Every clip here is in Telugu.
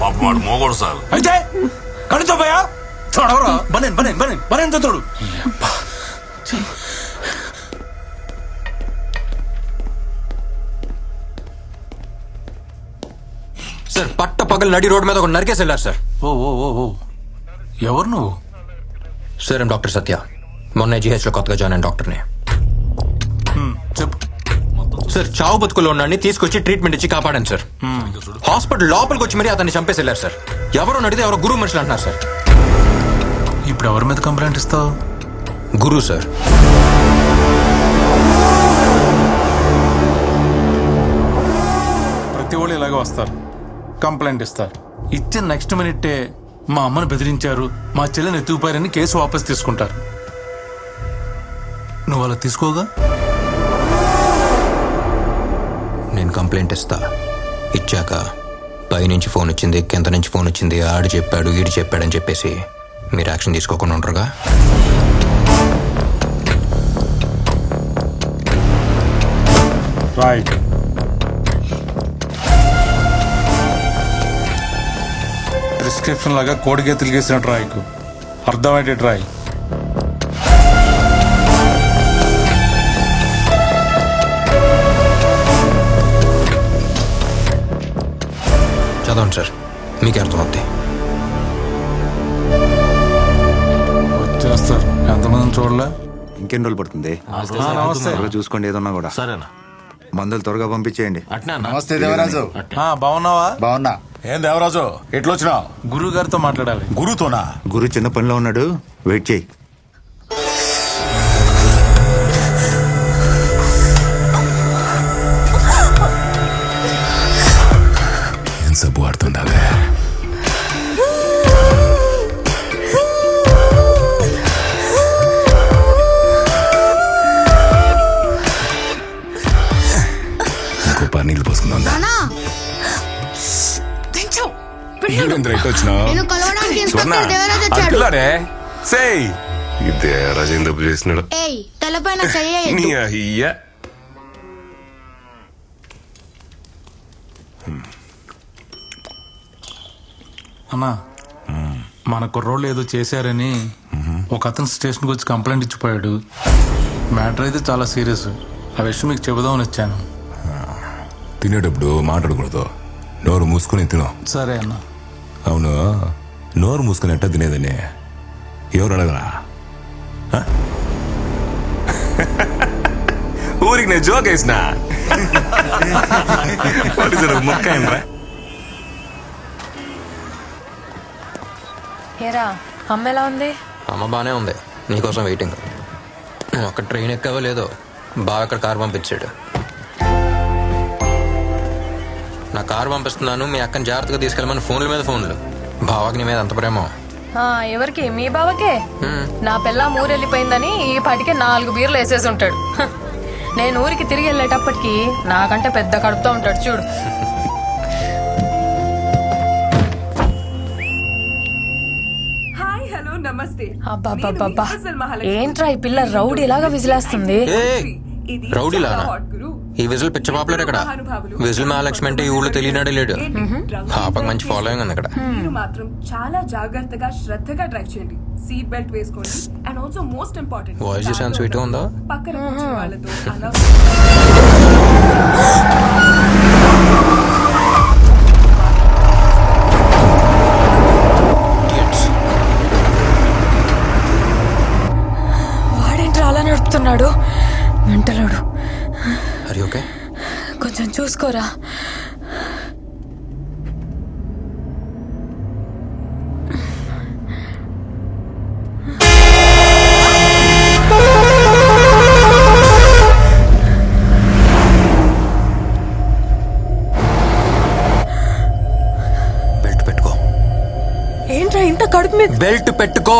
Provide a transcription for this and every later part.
పాప వాడు మోగోడు సార్. అయితే కడుతో పోయా? చూడవరా బనేన్ బనేన్ బనేన్ బనేన్ తోడు? సార్ పట్ట పగలు నడి రోడ్డు మీద ఒక నరికేసి వెళ్ళారు సార్. ఓ ఓ ఓ ఓ. ఎవరు నువ్వు? Sir doctor Satya. మొన్న GH లో కొత్తగా జాయిన్ అయిన డాక్టర్ని. సార్ చావు బతుకులో ఉన్నాడిని తీసుకొచ్చి ట్రీట్మెంట్ ఇచ్చి కాపాడాను సార్. హాస్పిటల్ లోపలికి వచ్చి మరీ అతన్ని చంపేసి వెళ్ళారు సార్. ఎవరో నడితే ఎవరో గురువు మనుషులు అంటున్నారు సార్. ఇప్పుడు ఎవరి మీద కంప్లైంట్ ఇస్తావు? గురువు సార్. ప్రతి వాళ్ళు ఇలాగే వస్తారు. కంప్లైంట్ ఇస్తారు. ఇచ్చిన నెక్స్ట్ మినిట్టే మా అమ్మని బెదిరించారు మా చెల్లెని ఎత్తుకుపోయారని కేసు వాపస్ తీసుకుంటారు. నువ్వు అలా తీసుకోగా? కంప్లైంట్ ఇస్తా. ఇచ్చాక పైనుంచి ఫోన్ వచ్చింది కింద నుంచి ఫోన్ వచ్చింది ఆడు చెప్పాడు ఈడు చెప్పాడని చెప్పేసి మీరు యాక్షన్ తీసుకోకుండా ఉంటారుగా రాయ్ ప్రిస్క్రిప్షన్ లాగా కోడిగే తిరిగేసిన ట్రాయ్కు అర్థమయ్యేటట్టు రాయ్ చదవండి సార్. మీకే అర్థమవుతాయి వచ్చేస్తారు. ఎంతమందిని చూడలే? ఇంకెన్ని రోజులు పడుతుంది? ఆ, నమస్తే త్వరగా చూసుకోండి ఏదన్నా కూడా. సరేనా? మందులు త్వరగా పంపించేయండి. అట్నే నమస్తే దేవరాజు. ఆ, బాగున్నావా? బాగున్నా. ఏం దేవరాజు? ఎట్లొచ్చినావు? గురువు గారితో మాట్లాడాలి. గురుతోనా గురు చిన్న పనిలో ఉన్నాడు. వెయిట్ చేయి. ఇంకో పని నీళ్ళు పోసుకుందాం. నానా! నేను కలవడానికి ఇన్స్పెక్టర్ దేవరాజ్ వచ్చాడు. సేయ్! ఇదే రాజేంద్ర తప్పు చేసినాడు ఏయ్ తలపైన చెయ్యి నీ అయ్య. అన్నా మన కుర్రోళ్ళు ఏదో చేశారని ఒక అతను స్టేషన్కి వచ్చి కంప్లైంట్ ఇచ్చిపోయాడు. మ్యాటర్ అయితే చాలా సీరియస్. ఆ విషయం మీకు చెబుదామని వచ్చాను. తినేటప్పుడు మాట్లాడకూడదు. నోరు మూసుకొని తిను. సరే అన్న. అవును. నోరు మూసుకొని ఎట్ట తినేదని? ఎవరు అడగరా? ఊరికి నేను జోక్ వేసిన? మొక్క ఏరా అమ్మ ఎలా ఉంది? అమ్మ బానే ఉంది. నీకోసం వెయిటింగ్ అక్కడ ట్రైన్ ఎక్కావో లేదో బాగా అక్కడ కారు పంపించాడు. నా కారు పంపిస్తున్నాను మీ అక్కని జాగ్రత్తగా తీసుకెళ్ళమని ఫోన్ల మీద ఫోన్లు. బావాకి నీ మీద అంత ప్రేమ. ఆ, ఎవరికి? మీ బావకే. నా పిల్ల ఊరెళ్ళిపోయిందని ఈ పాటికి నాలుగు బీర్లు వేసేసి ఉంటాడు. హ. నేను ఊరికి తిరిగి వెళ్ళేటప్పటికి నాకంటే పెద్ద కడుపుతో ఉంటాడు చూడు. హాయ్ హలో నమస్తే. ఏంట్రా ఈ పిల్ల రౌడీలాగా విజిలేస్తుంది? ఏ ఇది రౌడీలానా చాలా hot గురు. ఈ విజిల్ పిచ్చ పాపులర్ ఇక్కడ. విజిల్ మహాలక్ష్మి అంటే ఈ ఊళ్ళో తెలియనాడే లేడు. పాపకు మంచి ఫాలోయింగ్ ఉంది ఇక్కడ. మీరు మాత్రం చాలా జాగ్రత్తగా శ్రద్ధగా డ్రైవ్ చేయండి. సీట్ బెల్ట్ వేసుకోండి. And also most important Voice చూసాను గా ఉందా? పక్కన కూర్చున్న వాళ్ళతో. వాడేంట్రా అలా నడుపుతున్నాడు? వెంటలోడు Okay? కొంచెం చూసుకోరా. బెల్ట్ పెట్టుకో. ఏంట్రా ఇంత కడుపు మీద బెల్ట్ పెట్టుకో.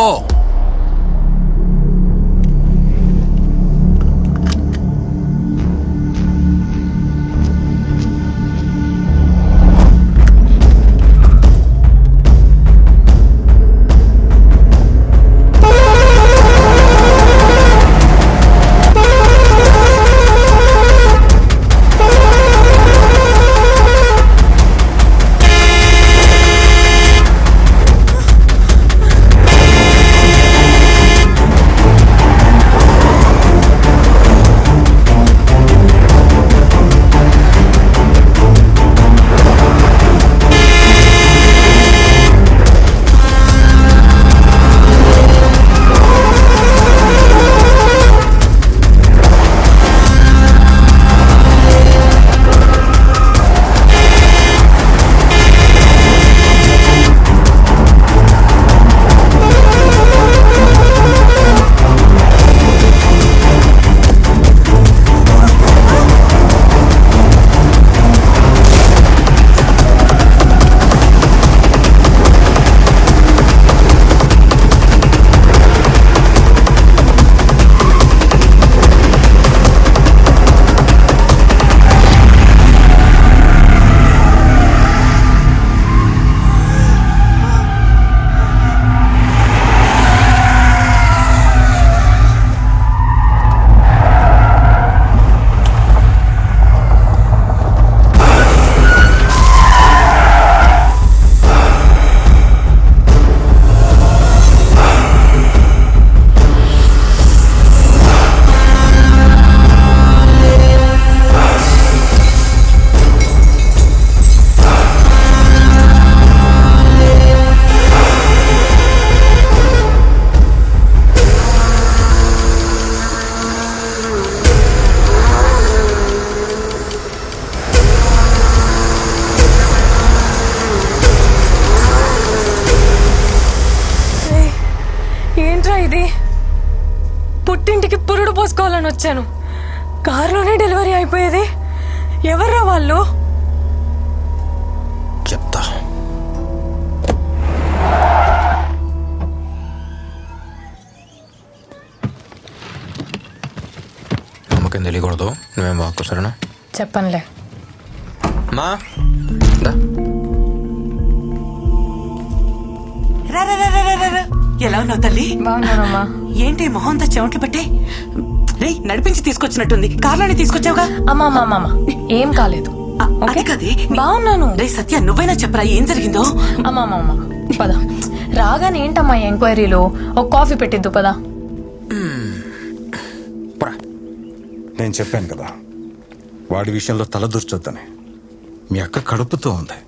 వచ్చాను. కారులోనే డెలివరీ అయిపోయేది. ఎవర్రా వాళ్ళు? చెప్తా. అమ్మకేం తెలియకూడదు. నువ్వేం వాక్కు సరేనా? చెప్పనులే. మా? రా, రా, రా, రా, రా. ఎలా ఉన్నావు తల్లి? బాగున్నానమ్మా ఏంటి మొహం అంతా చెమట్లు పట్టే? రే నడిపించి తీసుకొచ్చినట్టుంది. కార్లోనే తీసుకొచ్చావుగా? అమ్మా అమ్మా అమ్మా, ఏం కాలేదు? అది కదే బాగున్నాను. రే సత్య నువ్వైనా చెప్పరా ఏం జరిగిందో? అమ్మా అమ్మా అమ్మా. పద. రాగానే ఏంటమ్మా ఎంక్వైరీలో? ఒక కాఫీ పెట్టిద్దు పదా. పరా నేను చెప్పాను కదా వాడి విషయంలో తలదూర్చొద్దని మీ అక్క కడుపుతో ఉంది.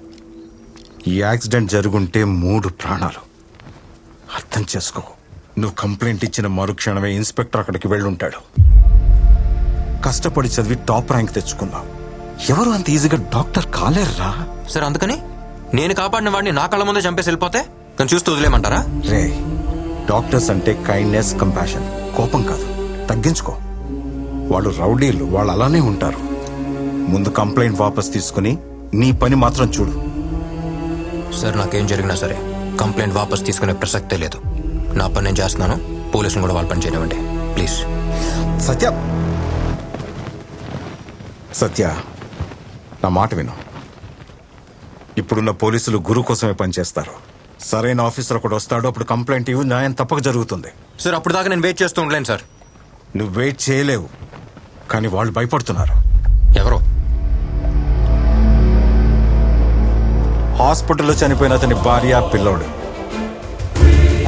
ఈ యాక్సిడెంట్ జరుగుంటే మూడు ప్రాణాలు. అర్థం చేసుకో. నువ్వు కంప్లైంట్ ఇచ్చిన మరుక్షణమే ఇన్స్పెక్టర్ అక్కడికి వెళ్ళుంటాడు. కష్టపడి చదివి టాప్ ర్యాంక్ తెచ్చుకున్నావు. ఎవరు అంత ఈజీగా డాక్టర్ కాలేరురా? సరే అందుకని నేను కాపాడిన వాడిని నా కళ్ళ ముందే చంపేసి వెళ్ళిపోతే నేను చూస్తూ వదిలేమంటారా రే డాక్టర్స్ అంటే కైండ్నెస్ కంపాషన్ కోపం కాదు. తగ్గించుకో. వాళ్ళు రౌడీలు వాళ్ళు అలానే ఉంటారు. ముందు కంప్లైంట్ వాపస్ తీసుకుని నీ పని మాత్రం చూడు. సార్ నాకేం జరిగినా సరే కంప్లైంట్ వాపస్ తీసుకునే ప్రసక్తే లేదు. నా పని నేను చేస్తున్నాను. పోలీసులు కూడా వాళ్ళ పని చేయనివ్వండి. ప్లీజ్. సత్య. సత్య నా మాట విను. ఇప్పుడున్న పోలీసులు గురు కోసమే పనిచేస్తారు సరైన ఆఫీసర్ ఒకటి వస్తాడు అప్పుడు కంప్లైంట్ ఇవ్వు న్యాయం తప్పక జరుగుతుంది. సార్ అప్పుడు దాకా నేను వెయిట్ చేస్తూ ఉండలేను సార్. నువ్వు వెయిట్ చేయలేవు. కానీ వాళ్ళు భయపడుతున్నారు. ఎవరు? హాస్పిటల్లో చనిపోయిన అతని భార్య పిల్లోడు.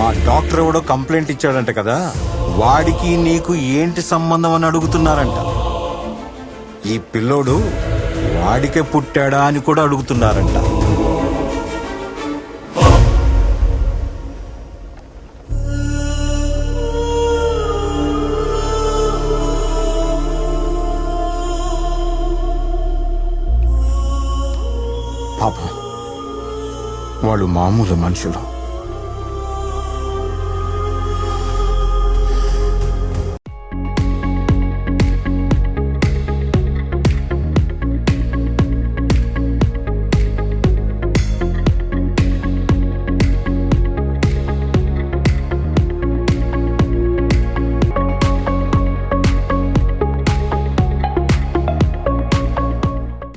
ఆ డాక్టర్ ఎవడో కంప్లైంట్ ఇచ్చాడంట కదా వాడికి నీకు ఏంటి సంబంధం అని అడుగుతున్నారంట. ఈ పిల్లోడు వాడికే పుట్టాడా అని కూడా అడుగుతున్నారంట. వాళ్ళు మామూలు మనుషులు